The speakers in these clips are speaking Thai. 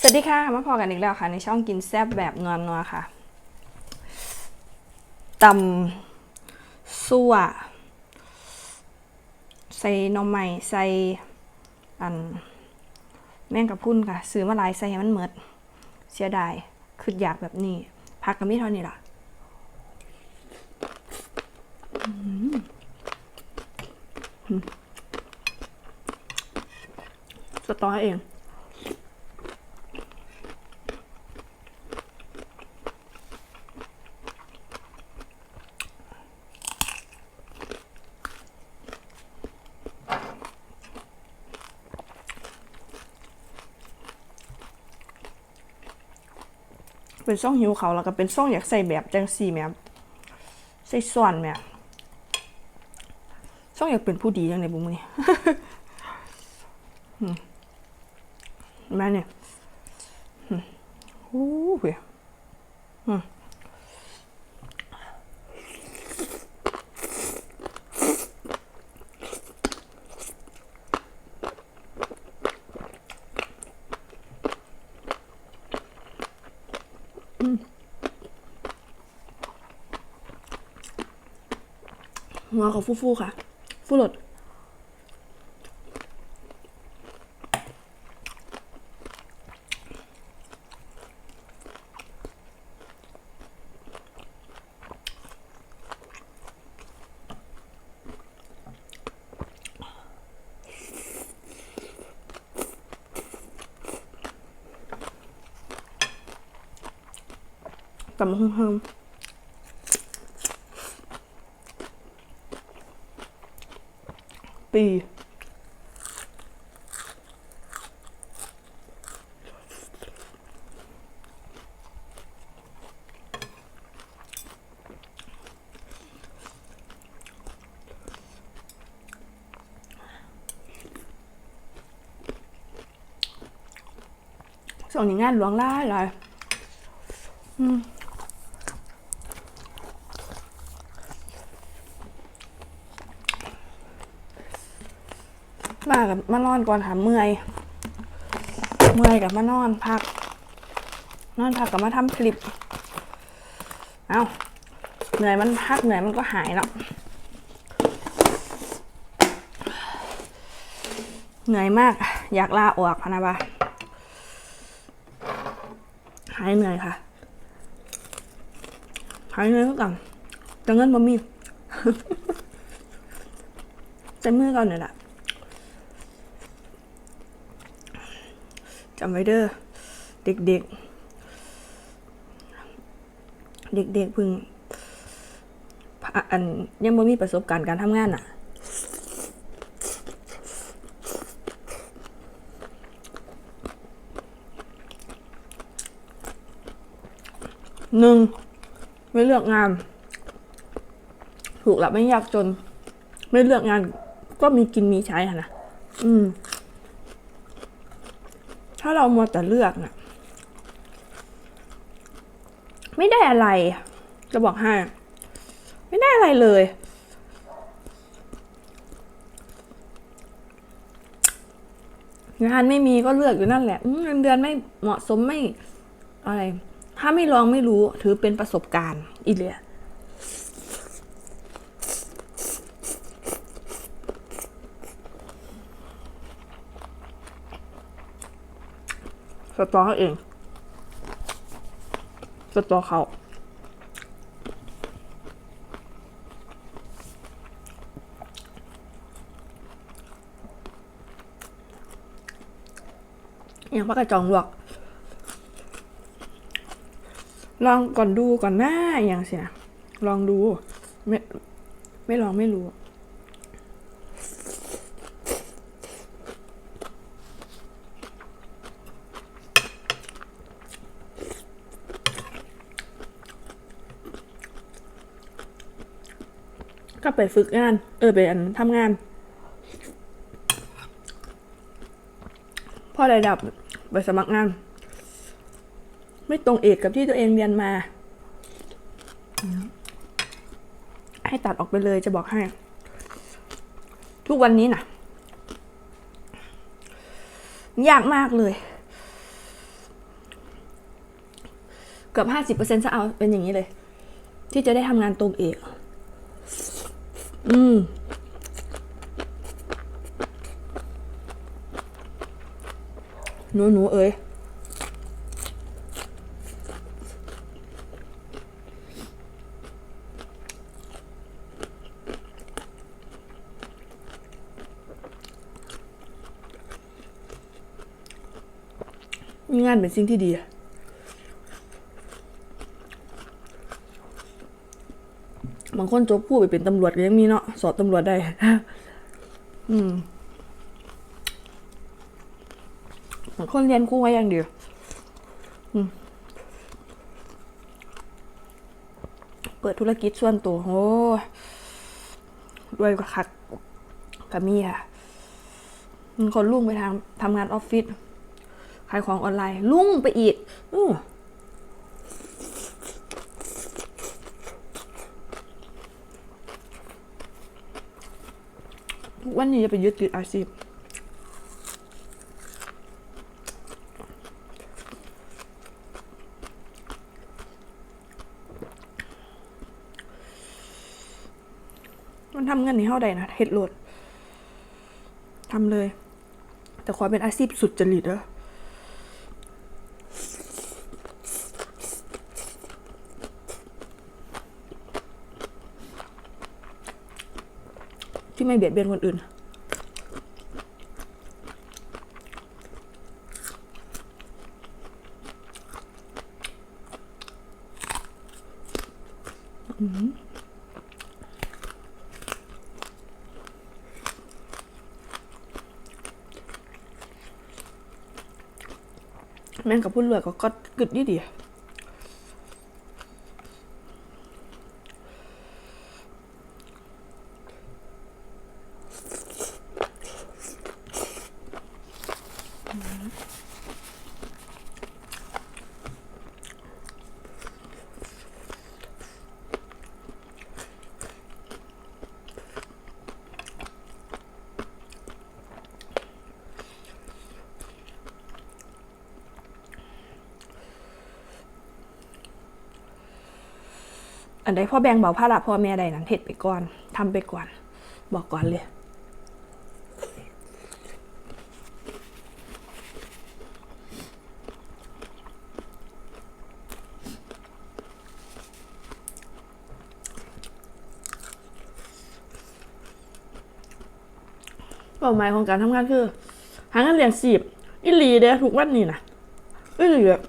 สวัสดีค่ะ มาพอกันอีกแล้วค่ะ ในช่องกินแซบแบบนวลนัวค่ะตำซั่ว ใส่น่อไม้ใส่อัน แม่งกับพุ่นค่ะ ซื้อมาหลายใส่ให้มันเหมิด เสียดายคืออยากแบบนี้ พักกับมีเท่านี้ล่ะอืมอืมสตอให้เอง เป็นซ่องหิวเขาแล้วก็เป็นซ่องอยากใส่แบบจังสี่แม่ใส่ส่วนแม่ซ่องอยากเป็นผู้ดีจังในบุ้งนี่แม่เนี่ยอืมโอ้โหอืม หัวเขาฟูๆค่ะ ฟูหลดตำหุ่งเฮิม ปี ส่วนนี้งงานหลวงล่ายเลยอืม มากับมานอนก่อนค่ะเมื่อย เมื่อยกับมานอนพัก นอนพักกับมาทำคลิป เอาเหนื่อยมันพักเหนื่อยมันก็หายแล้วเหนื่อยมาก อยากลาออกพนะบะหายเหนื่อยค่ะ หายเหนื่อยก็กันแต่เงินบ่มีใจมือก่อนเนี่ยแหละ จำไว้เด้อเด็กๆ เด็กๆเพึ่งผ่าอันยังไม่มีประสบการณ์การทำงานอะ หนึ่งไม่เลือกงาน ถูกหลับไม่ยากจน ไม่เลือกงานก็มีกินมีใช้ค่ะนะ อืมาเรามัวแต่เลือกน่ะ ไม่ได้อะไร จะบอกให้ไม่ได้อะไรเลย งานไม่มีก็เลือกอยู่นั่นแหละเงินเดือนไม่เหมาะสมไม่อะไร ถ้าไม่ลองไม่รู้ถือเป็นประสบการณ์อีเลีย สตอเขาเอง สตอเขาอย่างพักกระจองลวกลองก่อนดูก่อนหน้าอย่างเสินะลองดู ไม่ ไม่ลองไม่รู้ ก็ ไปฝึกงาน เออไปอันทำงานพอได้ดับไปสมัครงาน ไม่ตรงเอกกับที่ตัวเองเรียนมา ให้ตัดออกไปเลยจะบอกให้ ทุกวันนี้นะยากมากเลย เกือบห้าสิบเปอร์เซ็นต์จะเอาเป็นอย่างนี้เลย ที่จะได้ทำงานตรงเอก อืมหนูหนูเอ้ยมีงานเป็นสิ่งที่ดีอะ บางคนจบผู้ไปเป็นตำรวจก็ยังมีเนาะสอบตำรวจได้ อืมบางคนเรียนคู่ไว้อย่างเดียวเปิดธุรกิจส่วนตัวโอ้ยรวยกว่าคักกับมีค่ะคนลุ่งไปทางทำงานออฟฟิศขายของออนไลน์ลุ่งไปอีก อือ วันนี้จะไปยึดติดอาชีพมันทำเงินในเท่าใดนะเฮ็ดโหลดทำเลย แต่ขอเป็นอาชีพสุดจริตเด้อ ไม่เบียดเบียนคนอื่นแม่งกับพูดเลือก็ก็กึดนี่ดี อันใดพ่อแบ่งเบาภาระพ่อแม่ใดนั้นเฮ็ดไปก่อนทำไปก่อน บอกก่อนเลย เป้าหมายของการทำงานคือ หาเงินเลี้ยงชีพอิลีเด้อทุกวันนี้นะอิลีอะ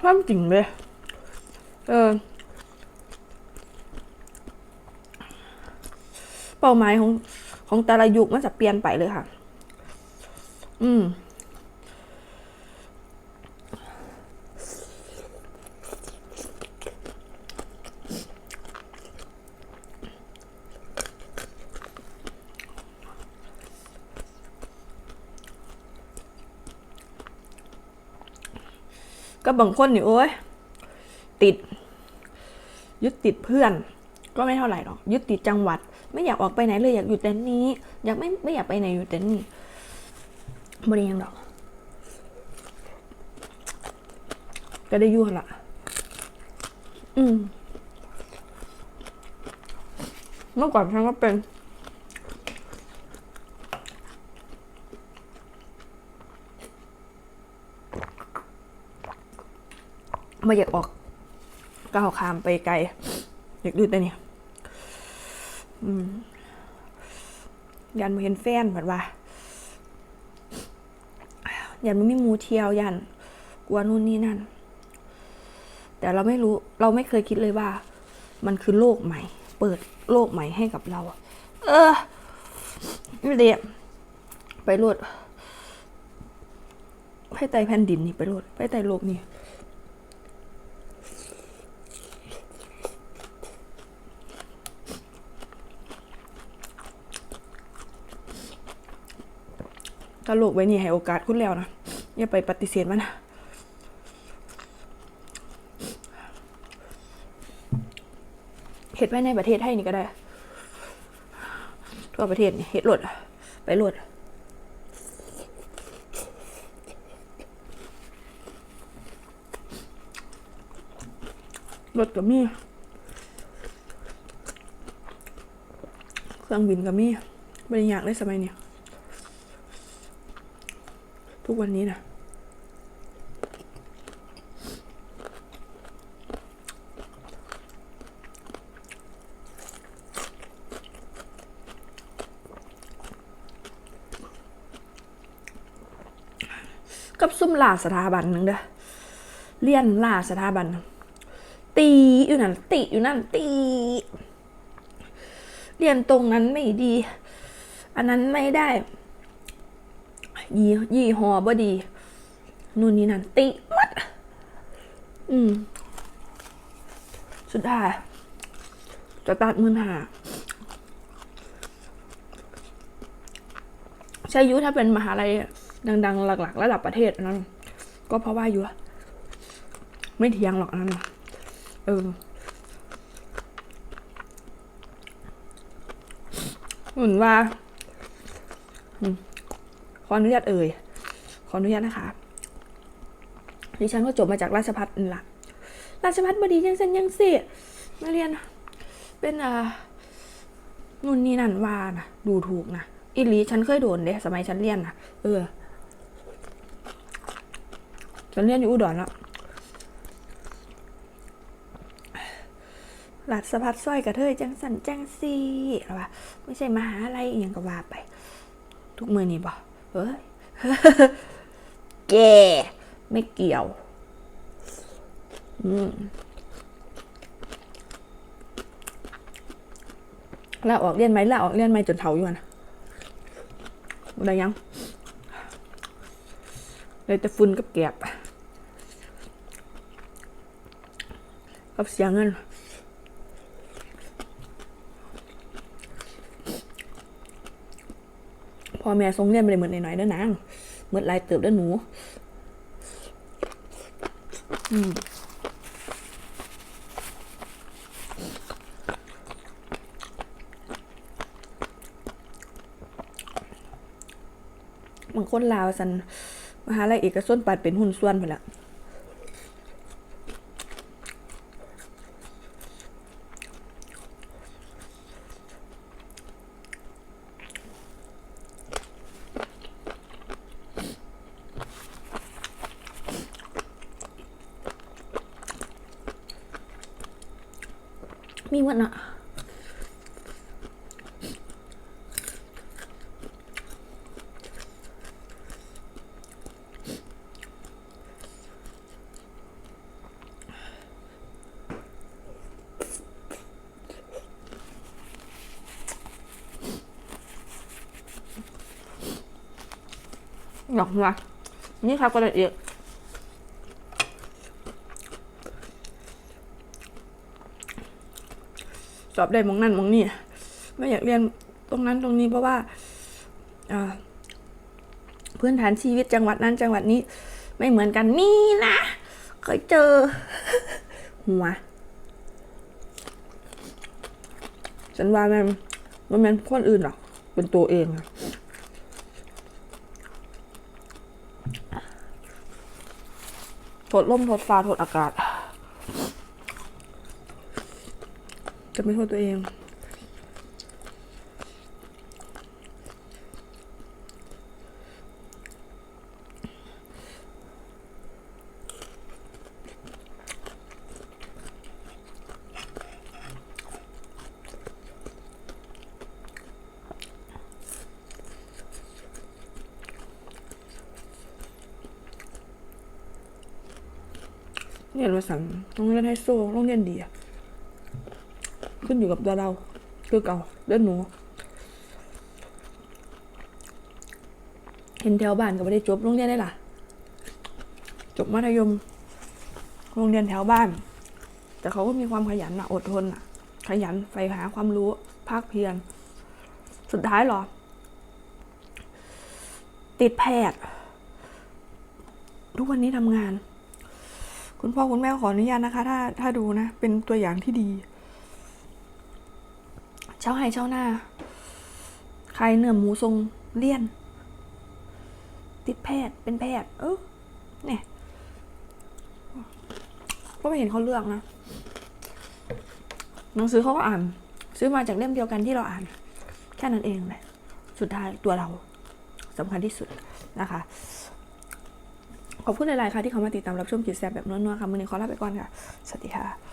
ความจริงเลยเออ เป้าหมายของของแต่ละยุคมันจะเปลี่ยนไปเลยค่ะ อืมก็บางคนนี่โอ้ยติด ยึดติดเพื่อน ก็ไม่เท่าไหร่หรอกยึดติดจังหวัด ไม่อยากออกไปไหนเลยอยากอยู่แต่นี้ อยากไม่ไม่อยากไปไหนอยู่แต่นี่บริยังดอกก็ได้ยู่หั่นละอืมเมื่อก่อนฉันก็เป็นไม่อยากออกก้าวข้ามไปไกล อยากดูแต่เนี่ยยันมาเห็นแฟนแบบว่ายันมันไม่มูเที่ยวยันกลัวนู่นนี่นั่น แต่เราไม่รู้เราไม่เคยคิดเลยว่า มันคือโลกใหม่ เปิดโลกใหม่ให้กับเราอะเออไม่เดียไปโลดไปไตแผ่นดินนี่ไปโลดไปไตโลกนี่ ถ้าโลกไว้นี่ให้โอกาสคุณแล้วนะอย่าไปปฏิเสธมันนะเห็ดไว้ในประเทศไทยนี่ก็ได้ ทั่วประเทศนี่เห็ดโหลดไปโหลดมรถกับมี่เครื่องบินกับมี่บริยากได้สมัยเนี้ย ทุกวันนี้นะกับซุ่มล่าสถาบันหนึ่งเด้อเรียนล่าสถาบัน ตีอยู่นั่นติอยู่นั่นตี เรียนตรงนั้นไม่ดี อันนั้นไม่ได้ ยี่ยี่หอบ่ดีนู่นนี่นั่นติมัด อืม สุดท้ายจะตัดมือหาใช่ยุถ้าเป็นมหาลัยดัง ๆ หลัก ๆ ระดับประเทศนั้น ก็เพราะว่าอยู่อะไม่เทียงหรอกนนั้นเออหมือนว่า อืม ออนุญาตเอ่ย ขออนุญาตนะคะ ดิฉันก็จบมาจากราชพัฒนี่แหละราชพัฒน์บดียังเส้นยังสิมาเรียน เป็นอ่านู่นนี่นั่นว่านะดูถูกนะอีหลีฉันเคยโดนเด้สมัยฉันเรียนนะเออ ฉันเรียนอยู่อุดรแล้วหลัดสะพัดสร้อยกระเทยจังสันจังซีหรอวะไม่ใช่มหาอะไรอย่างก็ว่าไป ทุกมือนี่บ่ เฮ้ยแกไม่เกี่ยว อืมลาออกเรียนไหมลาออกเรียนไหมจนเทาอยู่นะได้ยังเลยแต่ฝุ่นกับแกบกับเสียเงิน พ อแม่ทรงเรียนไปเลยเหมือนหน่อยๆเด้อนางเหมือนลายเติบเด้อหนู อืมบางคนลาวสันมหาลัยเอกชนปัดเป็นหุ้นส่วนไปละ อกมานี่ครับก็ละเอียดสอบได้มองนั่นมองนี่ไม่อยากเรียนตรงนั้นตรงนี้เพราะว่าอ่าพื้นฐานชีวิตจังหวัดนั้นจังหวัดนี้ ไม่เหมือนกันนี่นะเคยเจอ หัวฉันว่ามันมันเป็นคนอื่นหรอกเป็นตัวเองอะ โทษลมโทษฟ้าโทษอากาศ จะไม่โทษตัวเอง เรียนมาสั่งต้องเรียนให้โซ่ต้องเรียนดีอะขึ้นอยู่กับตัวเราคือเก่าเดินหนู เห็นแถวบ้านก็ไม่ได้จบโรงเรียนได้ล่ะ จบมัธยม โรงเรียนแถวบ้าน แต่เขาก็มีความขยันอะอดทนอะขยันใฝ่หาความรู้ภาคเพียรสุดท้ายหรอ ติดแพทย์ทุกวันนี้ทำงาน คุณพ่อคุณแม่ขออนุญาตนะคะ ถ้าถ้าดูนะ เป็นตัวอย่างที่ดี เช่าให้เช่าหน้า ใครเนื้อหมูทรงเลี่ยน ติดแพทย์เป็นแพทย์ เออเนี่ยก็ไม่เห็นเขาเลือกนะ หนังสือเขาก็อ่าน ซื้อมาจากเล่มเดียวกันที่เราอ่าน แค่นั้นเองแหละ สุดท้ายตัวเราสำคัญที่สุดนะคะ ขอบคุณหลายๆค่ะที่เขามาติดตามรับชมกิจแซบแบบนัวๆค่ะมือนี้ขอลาไปก่อนค่ะ สวัสดีค่ะ